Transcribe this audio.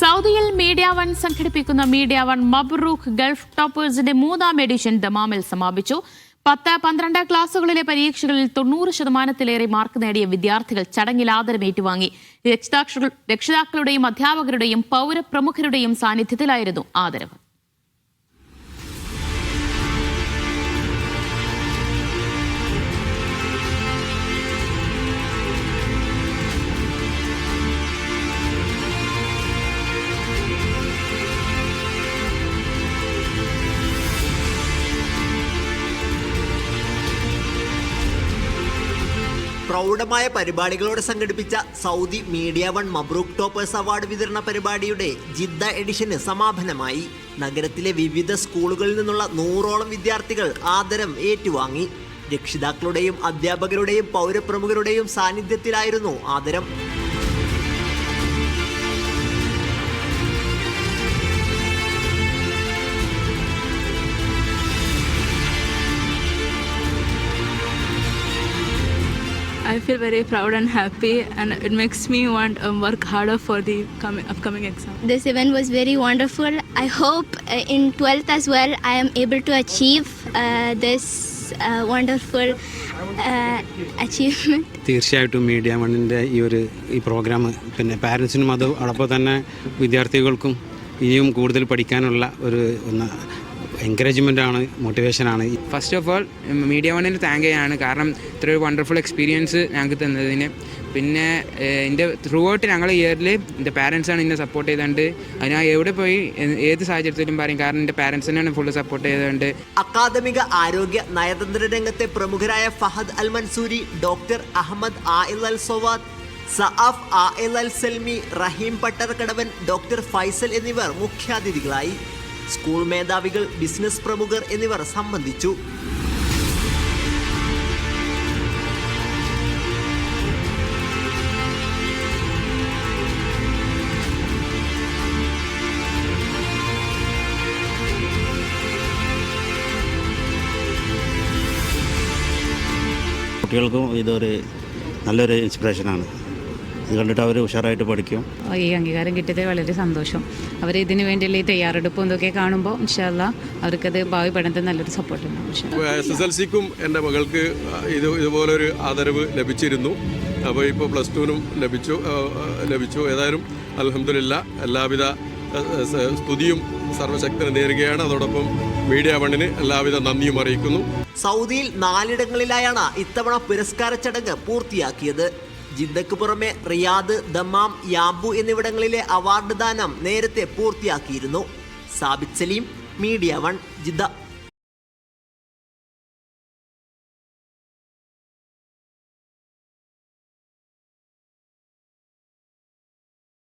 സൗദിയിൽ media one സംഘടിപ്പിക്കുന്ന media one മബ്രൂഖ് ഗൾഫ് ടോപ്പേഴ്സിന്റെ മൂന്നാം എഡിഷൻ ദമാമിൽ സമാപിച്ചു. പത്ത് പന്ത്രണ്ട് ക്ലാസുകളിലെ പരീക്ഷകളിൽ തൊണ്ണൂറ് ശതമാനത്തിലേറെ മാർക്ക് നേടിയ വിദ്യാർത്ഥികൾ ചടങ്ങിൽ ആദരം ഏറ്റുവാങ്ങി രക്ഷിതാക്കളുടെയും അധ്യാപകരുടെയും പൗരപ്രമുഖരുടെയും സാന്നിധ്യത്തിലായിരുന്നു ആദരവ്. പ്രൗഢമായ പരിപാടികളോടെ സംഘടിപ്പിച്ച സൗദി മീഡിയ വൺ മബ്രൂക്ക് ടോപ്പേഴ്സ് അവാർഡ് വിതരണ പരിപാടിയുടെ ജിദ്ദ എഡിഷന് സമാപനമായി. നഗരത്തിലെ വിവിധ സ്കൂളുകളിൽ നിന്നുള്ള നൂറോളം വിദ്യാർത്ഥികൾ ആദരം ഏറ്റുവാങ്ങി. രക്ഷിതാക്കളുടെയും അധ്യാപകരുടെയും പൗരപ്രമുഖരുടെയും സാന്നിധ്യത്തിലായിരുന്നു ആദരം. I feel very proud and happy, and it makes me want to um, work harder for the coming, upcoming exam. This event was very wonderful. I hope uh, in 12th as well I am able to achieve uh, this uh, wonderful uh, achievement. തീർച്ചയായിട്ടും media വണ്ണിന്റെ ഈ ഒരു ഈ programme പിന്നെ പാരൻസിനും അത് അതോടൊപ്പം തന്നെ വിദ്യാർത്ഥികൾക്കും ഇനിയും കൂടുതൽ പഠിക്കാനുള്ള ഒരു ഒന്ന് എൻകറേജ്മെന്റ് ആണ്. മോട്ടിവേഷനാണ് ഫസ്റ്റ് ഓഫ് ഓൾ മീഡിയ വണ്ണിന് താങ്ക് ചെയ്യാണ്. കാരണം ഇത്രയൊരു വണ്ടർഫുൾ എക്സ്പീരിയൻസ് ഞങ്ങൾക്ക് തന്നതിന്. പിന്നെ എന്റെ ത്രൂ ഔട്ട് ഞങ്ങളെ ഇയറിൽ എന്റെ പാരൻസാണ് എന്നെ സപ്പോർട്ട് ചെയ്തുകൊണ്ട് അത് ഞാൻ എവിടെ പോയി ഏത് സാഹചര്യത്തിലും പറയും കാരണം എന്റെ പാരൻസ് തന്നെയാണ് ഫുൾ സപ്പോർട്ട് ചെയ്തുകൊണ്ട് അക്കാദമിക ആരോഗ്യ നയതന്ത്ര രംഗത്തെ പ്രമുഖരായ Fahad Al Mansoori doctor Ahmed ആയിൽ അൽ സൊവാദ് സഅഫ് ആയിൽ അൽ സൽമി റഹീം പട്ടർകടവൻ ഡോക്ടർ ഫൈസൽ എന്നിവർ മുഖ്യാതിഥികളായി. സ്കൂൾ മേധാവികൾ ബിസിനസ് പ്രമുഖർ എന്നിവർ സംബന്ധിച്ചു. കുട്ടികൾക്കും ഇതൊരു നല്ലൊരു ഇൻസ്പിറേഷനാണ് ഇത് കണ്ടിട്ട് അവർ ഉഷാറായിട്ട് പഠിക്കും. ഈ അംഗീകാരം കിട്ടിയത് വളരെ സന്തോഷം. അവർ ഇതിന് വേണ്ടിയുള്ള ഈ തയ്യാറെടുപ്പും ഇതൊക്കെ കാണുമ്പോൾ ഇൻഷാല്ല അവർക്കത് ഭാവി പഠനത്തിൽ നല്ലൊരു സപ്പോർട്ട് ഉണ്ടാവും. എസ് എസ് എൽ സിക്കും എന്റെ മകൾക്ക് ഇത് ഇതുപോലൊരു ആദരവ് ലഭിച്ചിരുന്നു. അപ്പോൾ ഇപ്പോൾ പ്ലസ് ടുവിനും ലഭിച്ചു ലഭിച്ചു. ഏതായാലും അലഹമില്ല എല്ലാവിധ സ്തുതിയും സർവശക്തന് നേരുകയാണ്. അതോടൊപ്പം മീഡിയ വണ്ണിന് എല്ലാവിധ നന്ദിയും അറിയിക്കുന്നു. സൗദിയിൽ നാലിടങ്ങളിലായാണ് ഇത്തവണ പുരസ്കാര ചടങ്ങ് പൂർത്തിയാക്കിയത്. ജിദ്ദക്ക് പുറമെ റിയാദ് ദമാം യാബു എന്നിവിടങ്ങളിലെ അവാർഡ് ദാനം നേരത്തെ പൂർത്തിയാക്കിയിരുന്നു. Sabith Saleem media one Jeddah.